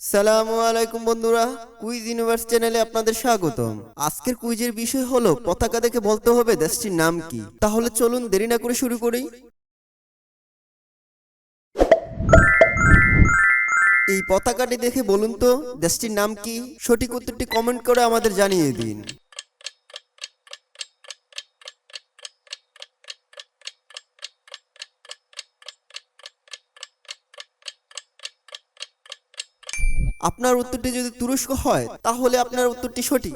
সালামু আলাইকুম বন্ধুরা, কুইজ ইউনিভার্স চ্যানেলে আপনাদের স্বাগতম। আজকের কুইজের বিষয় হলো, পতাকা দেখে বলতে হবে দেশটির নাম কি। তাহলে চলুন দেরি না করে শুরু করি। এই পতাকাটি দেখে বলুন তো, দেশটির নাম কি? সঠিক উত্তরটি কমেন্ট করে আমাদের জানিয়ে দিন। আপনার উত্তরটি যদি তুরস্ক হয়, তাহলে আপনার উত্তরটি সঠিক।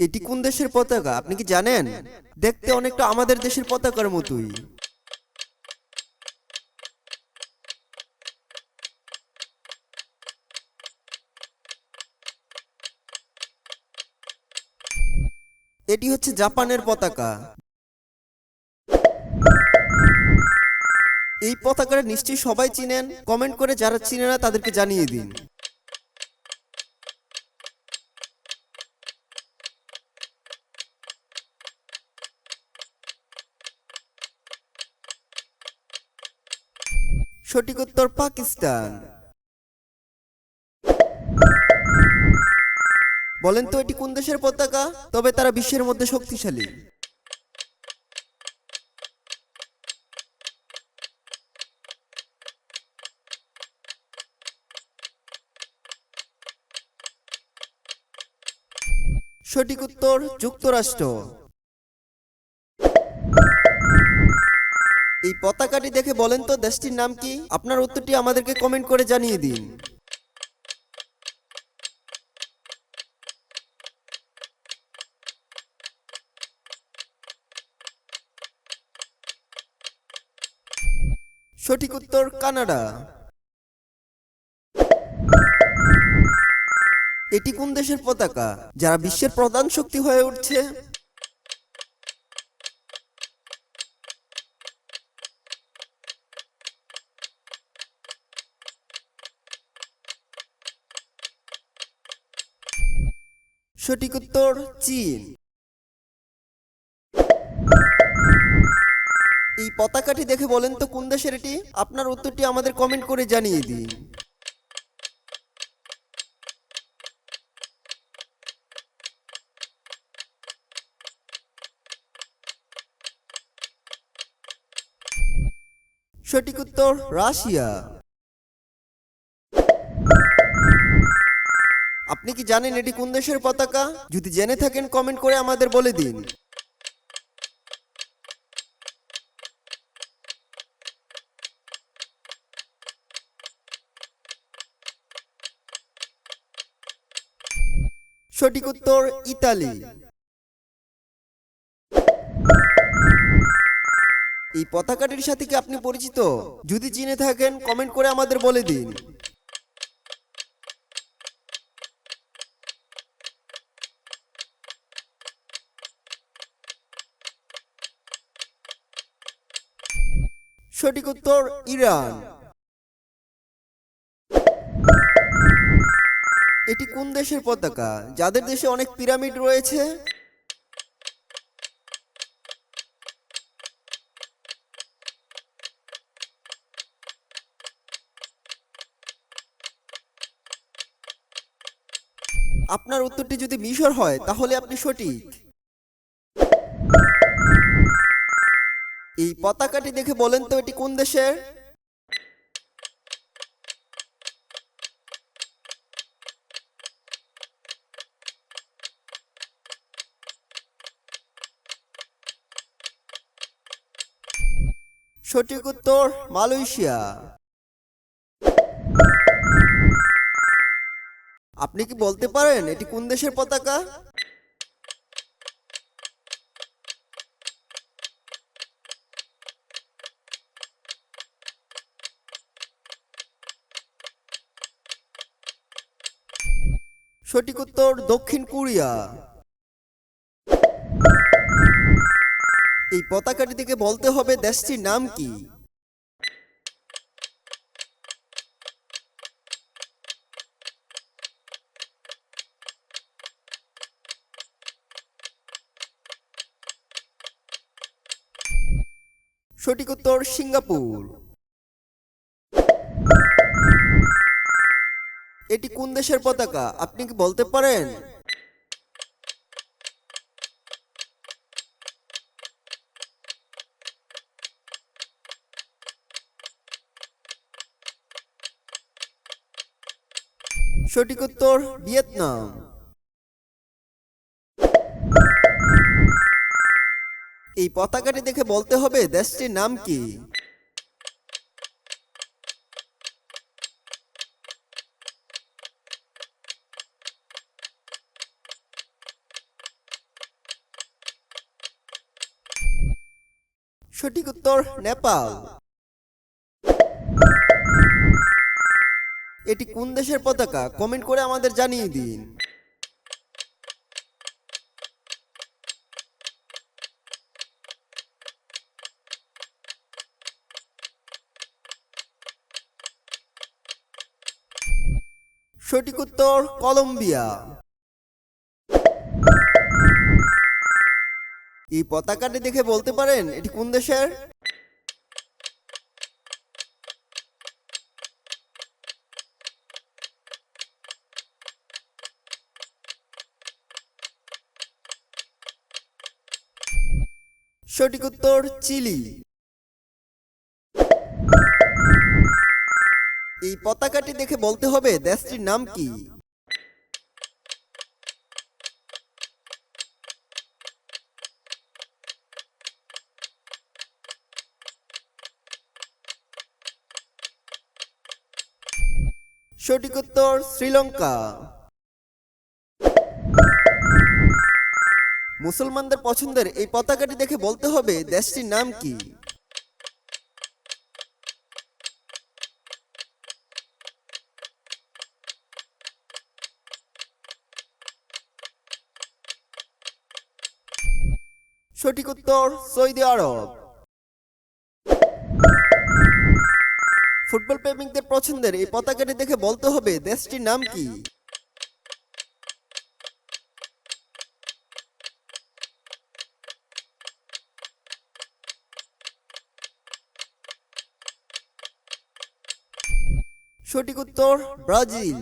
এটি কোন দেশের পতাকা, আপনি কি জানেন? দেখতে অনেকটা আমাদের দেশের পতাকার মতোই। এটি হচ্ছে জাপানের পতাকা। পতাকাটা নিশ্চয়ই সবাই চিনেন। কমেন্ট করে যারা চিনে না, তাদেরকে জানিয়ে দিন। সঠিক উত্তর পাকিস্তান। বলেন তো এটি কোন দেশের পতাকা? তবে তারা বিশ্বের মধ্যে শক্তিশালী। সঠিক উত্তর যুক্তরাষ্ট্র। এই পতাকাটি দেখে বলেন তো দেশটির নাম কি? আপনার উত্তরটি আমাদেরকে কমেন্ট করে জানিয়ে দিন। সঠিক উত্তর কানাডা। এটি কোন দেশের পতাকা, যারা বিশ্বের প্রধান শক্তি হয়ে উঠছে? সঠিক উত্তর, চীন। এই পতাকাটি দেখে বলেন তো কোন দেশের এটি? আপনার উত্তরটি আমাদের কমেন্ট করে জানিয়ে দিন। সঠিক উত্তর রাশিয়া। আপনি কি জানেন এটি কোন দেশের পতাকা? যদি জেনে থাকেন কমেন্ট করে আমাদের বলে দিন। সঠিক উত্তর ইতালি। এই পতাকাটির সাথে কি আপনি পরিচিত? যদি চিনে থাকেন কমেন্ট করে আমাদের বলে দিন। সঠিক উত্তর, ইরান। এটি কোন দেশের পতাকা? যাদের দেশে অনেক পিরামিড রয়েছে? আপনার উত্তরটি যদি মিশর হয়, তাহলে আপনি সঠিক। এই পতাকাটি দেখে বলেন তো এটি কোন দেশের? সঠিক উত্তর, মালয়েশিয়া। আপনি কি বলতে পারেন এটি কোন দেশের পতাকা? সঠিক উত্তর দক্ষিণ কোরিয়া। এই পতাকাটি থেকে বলতে হবে দেশটির নাম কি? সঠিক উত্তর সিঙ্গাপুর। এটি কোন দেশের পতাকা? আপনি কি বলতে পারেন? সঠিক উত্তর ভিয়েতনাম। এই পতাকাটি দেখে বলতে হবে দেশটির নাম কি। সঠিক উত্তর, নেপাল। এটি কোন দেশের পতাকা? কমেন্ট করে আমাদের জানিয়ে দিন। সঠিক উত্তর কলম্বিয়া। এই পতাকাটি দেখে বলতে পারেন এটি কোন দেশের? সঠিক উত্তর চিলি। পতাকাটি দেখে বলতে হবে দেশটির নাম কি। সঠিক উত্তর শ্রীলঙ্কা। মুসলমানদের পছন্দের এই পতাকাটি দেখে বলতে হবে দেশটির নাম কি। সঠিক উত্তর সৌদি আরব। ফুটবল প্রেমিকদের পছন্দের এই পতাকাটি দেখে বলতে হবে দেশটির নাম কি। সঠিক উত্তর ব্রাজিল।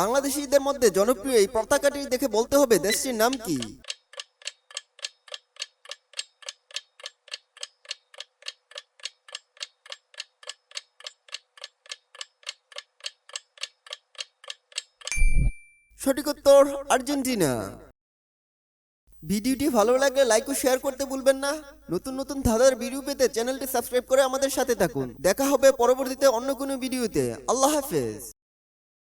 বাংলাদেশিদের মধ্যে জনপ্রিয় এই পতাকাটি দেখে বলতে হবে দেশটির নাম কি। সঠিক উত্তর আর্জেন্টিনা। ভিডিওটি ভালো লাগলে লাইক ও শেয়ার করতে ভুলবেন না। নতুন নতুন ধাঁধার ভিডিও পেতে চ্যানেলটি সাবস্ক্রাইব করে আমাদের সাথে থাকুন। দেখা হবে পরবর্তীতে অন্য কোনো ভিডিওতে। আল্লাহ হাফেজ।